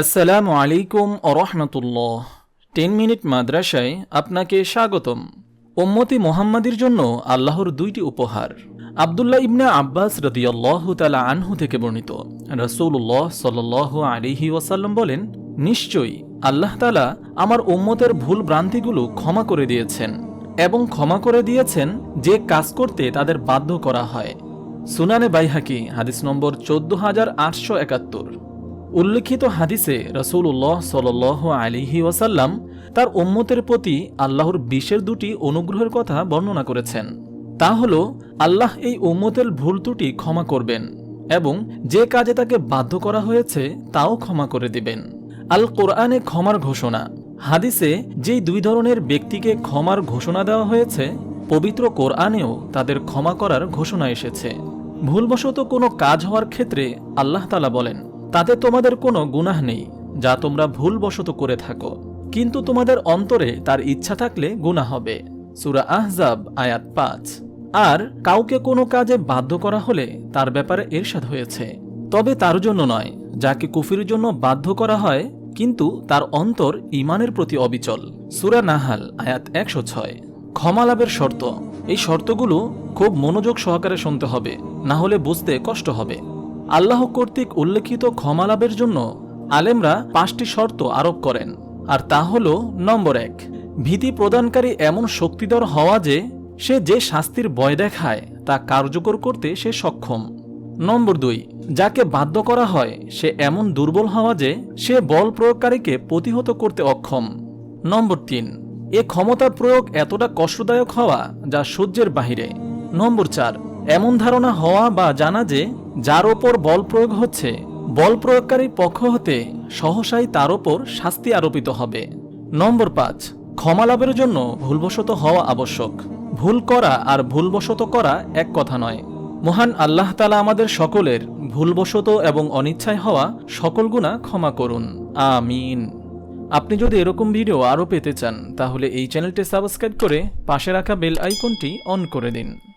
আসসালামু আলাইকুম রহমতুল্লাহ। Ten minute মাদ্রাসায় আপনাকে স্বাগতম। ওম্মতি মোহাম্মদের জন্য আল্লাহর দুইটি উপহার। আবদুল্লাহ ইবনে আব্বাস রদিয়াল্লাহ তালা আনহু থেকে বর্ণিত। রসুল্লাহ সাল আলিহি ওয়াসাল্লাম বলেন, নিশ্চয়ই আল্লাহ তালা আমার ওম্মতের ভুল ভ্রান্তিগুলো ক্ষমা করে দিয়েছেন এবং ক্ষমা করে দিয়েছেন যে কাজ করতে তাদের বাধ্য করা হয়। সুনানে বাইহাকি, হাদিস নম্বর চোদ্দ হাজার আটশো একাত্তর। উল্লিখিত হাদিসে রসুল্লাহ সাল আলিহি ওয়াসাল্লাম তার উম্মতের প্রতি আল্লাহর বিশের দুটি অনুগ্রহের কথা বর্ণনা করেছেন। তা হল, আল্লাহ এই উম্মতের ভুল ত্রুটি ক্ষমা করবেন এবং যে কাজে তাকে বাধ্য করা হয়েছে তাও ক্ষমা করে দিবেন। আল কোরআনে ক্ষমার ঘোষণা। হাদিসে যেই দুই ধরনের ব্যক্তিকে ক্ষমার ঘোষণা দেওয়া হয়েছে, পবিত্র কোরআনেও তাদের ক্ষমা করার ঘোষণা এসেছে। ভুলবশত কোনো কাজ হওয়ার ক্ষেত্রে আল্লাহ তালা বলেন তাতে তোমাদের কোনো গুনাহ নেই, যা তোমরা ভুলবশত করে থাকো। কিন্তু তোমাদের অন্তরে তার ইচ্ছা থাকলে গুনাহ হবে। সুরা আহজাব, আয়াত পাঁচ। আর কাউকে কোনো কাজে বাধ্য করা হলে তার ব্যাপারে এরশাদ হয়েছে। তবে তার জন্য নয়, যাকে কুফির জন্য বাধ্য করা হয়, কিন্তু তার অন্তর ইমানের প্রতি অবিচল। সুরা নাহাল, আয়াত একশো ছয়। ক্ষমা লাভের শর্ত। এই শর্তগুলো খুব মনোযোগ সহকারে শুনতে হবে, না হলে বুঝতে কষ্ট হবে। আল্লাহ কর্তৃক উল্লেখিত ক্ষমা লাভের জন্য আলেমরা পাঁচটি শর্ত আরোপ করেন, আর তা হল নম্বর এক, ভীতি প্রদানকারী এমন শক্তিধর হওয়া যে সে যে শাস্তির ভয় দেখায় তা কার্যকর করতে সে সক্ষম। নম্বর দুই, যাকে বাধ্য করা হয় সে এমন দুর্বল হওয়া যে সে বল প্রয়োগকারীকে প্রতিহত করতে অক্ষম। নম্বর তিন, এ ক্ষমতার প্রয়োগ এতটা কষ্টদায়ক হওয়া যা সহ্যের বাহিরে। নম্বর চার, এমন ধারণা হওয়া বা জানা যে যার ওপর বল প্রয়োগ হচ্ছে, বল প্রয়োগকারীর পক্ষ হতে সহসাই তার ওপর শাস্তি আরোপিত হবে। নম্বর পাঁচ, ক্ষমা লাভের জন্য ভুলবশত হওয়া আবশ্যক। ভুল করা আর ভুলবশত করা এক কথা নয়। মহান আল্লাহ তালা আমাদের সকলের ভুলবশত এবং অনিচ্ছায় হওয়া সকল গুণা ক্ষমা করুন। আমিন। আপনি যদি এরকম ভিডিও আরও পেতে চান, তাহলে এই চ্যানেলটি সাবস্ক্রাইব করে পাশে রাখা বেল আইকনটি অন করে দিন।